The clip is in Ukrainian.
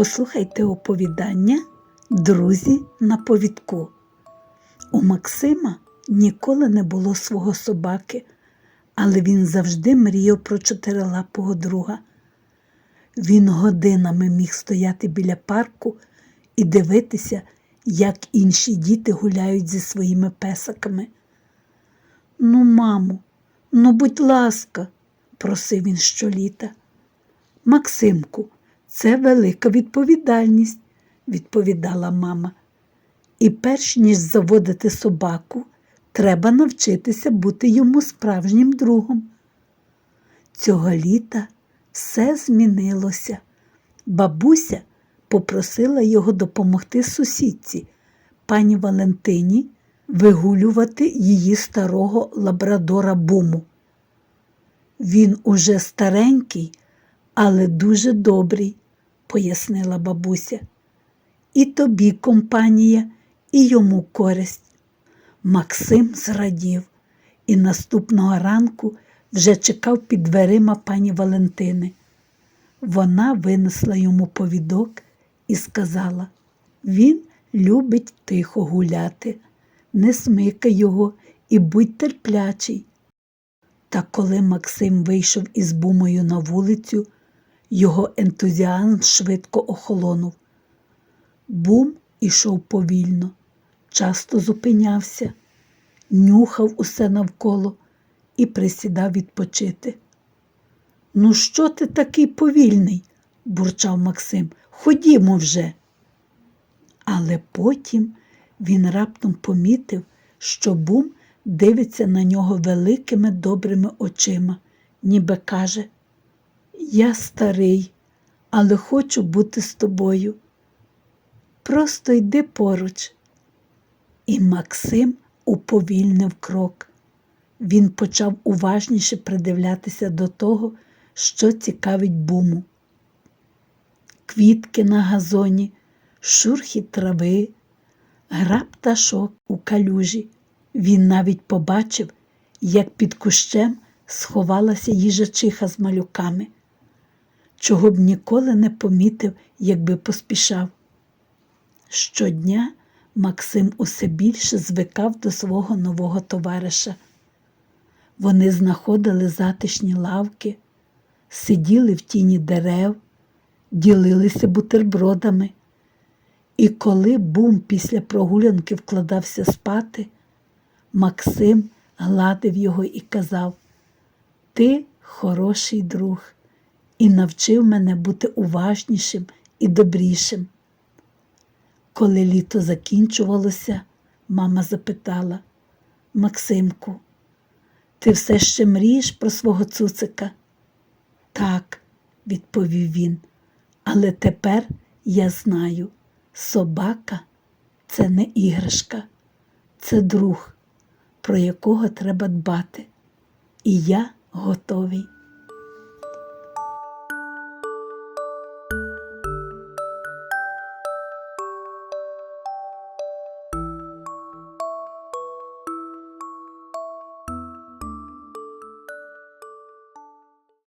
Послухайте оповідання Друзі на повідку. У Максима ніколи не було свого собаки, але він завжди мріяв про чотирилапого друга. Він годинами міг стояти біля парку і дивитися, як інші діти гуляють зі своїми песиками. Ну, мамо, ну, будь ласка, просив він щоліта. Максимку, це велика відповідальність, відповідала мама. І перш ніж заводити собаку, треба навчитися бути йому справжнім другом. Цього літа все змінилося. Бабуся попросила його допомогти сусідці, пані Валентині, вигулювати її старого лабрадора буму. Він уже старенький, але дуже добрий, пояснила бабуся. І тобі компанія, і йому користь. Максим зрадів і наступного ранку вже чекав під дверима пані Валентини. Вона винесла йому повідок і сказала: він любить тихо гуляти, не смикай його і будь терплячий. Та коли Максим вийшов із бумою на вулицю, його ентузіазм швидко охолонув. Бум ішов повільно, часто зупинявся, нюхав усе навколо і присідав відпочити. Ну, що ти такий повільний? бурчав Максим. Ходімо вже. Але потім він раптом помітив, що бум дивиться на нього великими добрими очима, ніби каже, Я старий, але хочу бути з тобою. Просто йди поруч. І Максим уповільнив крок. Він почав уважніше придивлятися до того, що цікавить буму. Квітки на газоні, шурхіт трави, гра пташок у калюжі. Він навіть побачив, як під кущем сховалася їжачиха з малюками, чого б ніколи не помітив, якби поспішав. Щодня Максим усе більше звикав до свого нового товариша. Вони знаходили затишні лавки, сиділи в тіні дерев, ділилися бутербродами. І коли бум після прогулянки вкладався спати, Максим гладив його і казав: Ти хороший друг, і навчив мене бути уважнішим і добрішим. Коли літо закінчувалося, мама запитала Максимку, ти все ще мрієш про свого цуцика? Так, відповів він, але тепер я знаю, собака це не іграшка, це друг, про якого треба дбати. І я готовий.